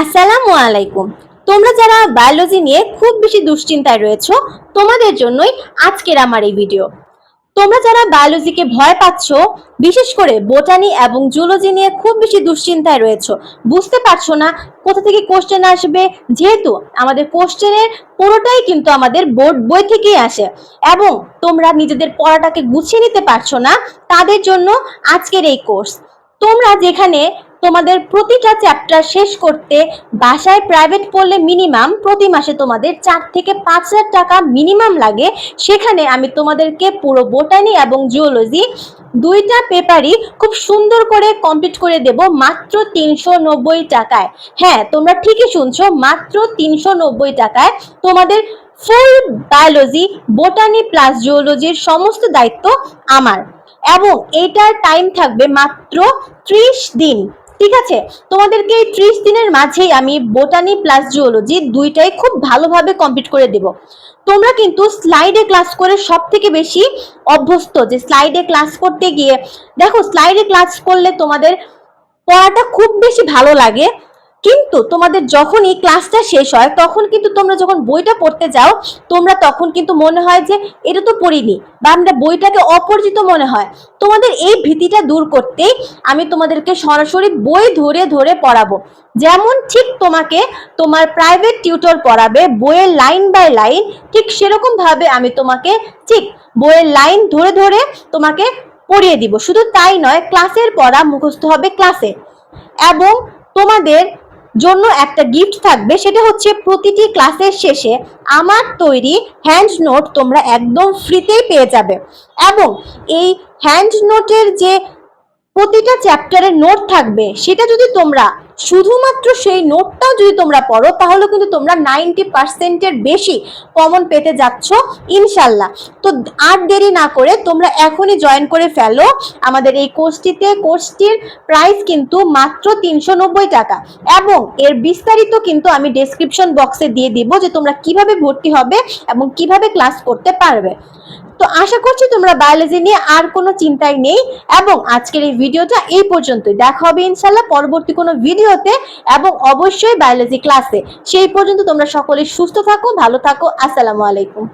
আসসালামু আলাইকুম। তোমরা যারা বায়োলজি নিয়ে খুব বেশি দুশ্চিন্তায় রয়েছো, তোমাদের জন্যই আজকের আমার এই ভিডিও তোমরা যারা বায়োলজিকে ভয় পাচ্ছ, বিশেষ করে বোটানি এবং জুলজি নিয়ে খুব বেশি দুশ্চিন্তায় রয়েছো, বুঝতে পারছ না কোথা থেকে কোশ্চেন আসবে, যেহেতু আমাদের কোশ্চেনের পুরোটাই কিন্তু আমাদের বোর্ড বই থেকেই আসে এবং তোমরা নিজেদের পড়াটাকে গুছিয়ে নিতে পারছ না, তাদের জন্য আজকের এই কোর্স তোমরা যেখানে তোমাদের প্রতিটা চ্যাপ্টার শেষ করতে বাসায় প্রাইভেট পড়লে মিনিমাম প্রতি মাসে তোমাদের চার থেকে পাঁচ হাজার টাকা মিনিমাম লাগে। সেখানে আমি তোমাদেরকে পুরো বোটানি এবং জিওলজি দুইটা পেপারই খুব সুন্দর করে কমপ্লিট করে দেব মাত্র তিনশো নব্বই টাকায়। হ্যাঁ তোমরা ঠিকই শুনছো, মাত্র তিনশো নব্বই টাকায় তোমাদের ফুল বায়োলজি বোটানি প্লাস জিওলজির সমস্ত দায়িত্ব আমার। এবং এটার টাইম থাকবে মাত্র ত্রিশ দিন। ঠিক আছে? তোমাদেরকে এই ত্রিশ দিনের মাঝেই আমি বোটানি প্লাস জিওলজি দুইটাই খুব ভালোভাবে কমপ্লিট করে দেব। তোমরা কিন্তু স্লাইডে ক্লাস করে সব থেকে বেশি অভ্যস্ত যে স্লাইডে ক্লাস করতে গিয়ে, দেখো স্লাইডে ক্লাস করলে তোমাদের পড়াটা খুব বেশি ভালো লাগে। কিন্তু তোমাদের যখনই ক্লাসটা শেষ হয়, তখন কিন্তু তোমরা যখন বইটা পড়তে যাও, তোমরা তখন কিন্তু মনে হয় যে এটা তো পড়িনি বা আমরা বইটাকে অপরিচিত মনে হয়। তোমাদের এই ভীতিটা দূর করতেই আমি তোমাদেরকে সরাসরি বই ধরে ধরে পড়াবো। যেমন ঠিক তোমাকে তোমার প্রাইভেট টিউটর পড়াবে, বইয়ের লাইন বাই লাইন ঠিক সেরকম ভাবে আমি তোমাকে ঠিক বইয়ের লাইন ধরে ধরে তোমাকে পড়িয়ে দিব। শুধু তাই নয় ক্লাসের পড়া মুখস্থ হবে ক্লাসে এবং তোমাদের জন্য একটা গিফট থাকবে, সেটা হচ্ছে প্রতিটি ক্লাসের শেষে আমার তৈরি হ্যান্ড নোট তোমরা একদম ফ্রিতেই পেয়ে যাবে। এবং এই হ্যান্ড নোটের যে প্রতিটা চ্যাপ্টারের নোট থাকবে, সেটা যদি তোমরা শুধুমাত্র সেই নোটটাও যদি তোমরা পড়ো, তাহলে কিন্তু তোমরা নাইনটি পার্সেন্টের বেশি কমন পেতে যাচ্ছ, ইনশাল্লাহ। তো আর দেরি না করে তোমরা এখনই জয়েন করে ফেলো। আমাদের এই কোর্সটিতে কোর্সটির প্রাইস কিন্তু মাত্র তিনশো নব্বই টাকা। এবং এর বিস্তারিত কিন্তু আমি ডেসক্রিপশন বক্সে দিয়ে দিব যে তোমরা কীভাবে ভর্তি হবে এবং কীভাবে ক্লাস করতে পারবে। তো আশা করছি তোমরা বায়োলজি নিয়ে আর কোনো চিন্তাই নেই এবং আজকের এই ভিডিওটা এই পর্যন্তই। দেখা হবে ইনশাল্লাহ পরবর্তী কোনো ভিডিওতে এবং অবশ্যই বায়োলজি ক্লাসে সেই পর্যন্ত তোমরা সকলে সুস্থ থাকো, ভালো থাকো। আসসালামু আলাইকুম।